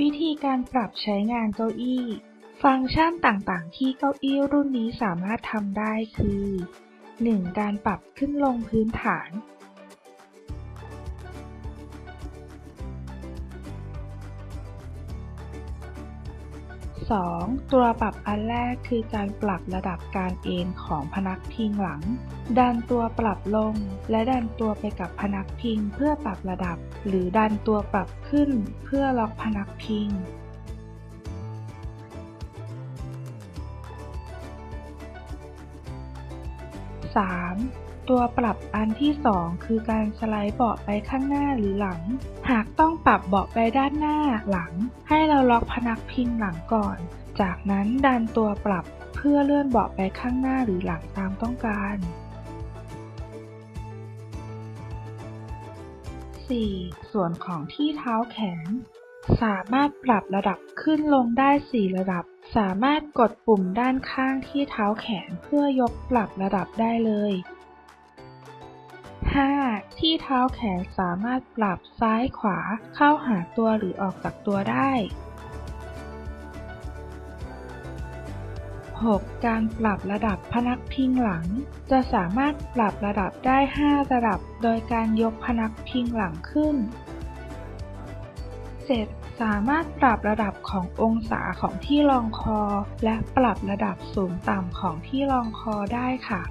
วิธีการปรับใช้งานเก้าอี้ ฟังก์ชันต่างๆ ที่เก้าอี้รุ่นนี้สามารถทำได้คือ 1. การปรับขึ้นลงพื้นฐาน 2. ตัวปรับอันแรกคือการปรับระดับการเอนของพนักพิงหลัง ดันตัวปรับลง และดันตัวไปกับพนักพิงเพื่อปรับระดับ หรือดันตัวปรับขึ้นเพื่อล็อกพนักพิง 3. ตัวปรับอันที่ 2 คือการสไลด์เบาะไปข้างหน้าหรือหลัง หากต้องปรับเบาะไปด้านหน้าหลัง ให้เราล็อกพนักพิงหลังก่อน จากนั้นดันตัวปรับเพื่อเลื่อนเบาะไปข้างหน้าหรือหลังตามต้องการ 4. ส่วนของที่เท้าแขน สามารถปรับระดับขึ้นลงได้ 4 ระดับ สามารถกดปุ่มด้านข้างที่เท้าแขนเพื่อยกปรับระดับได้เลย 5. ที่เท้าแขนสามารถปรับซ้ายขวาเข้าหาตัวหรือออกจากตัวได้ 6. การปรับระดับพนักพิงหลัง จะสามารถปรับระดับได้ 5 ระดับ โดยการยกพนักพิงหลังขึ้น 7. สามารถปรับระดับขององศาของที่รองคอ และปรับระดับสูงต่ำของที่รองคอได้ค่ะ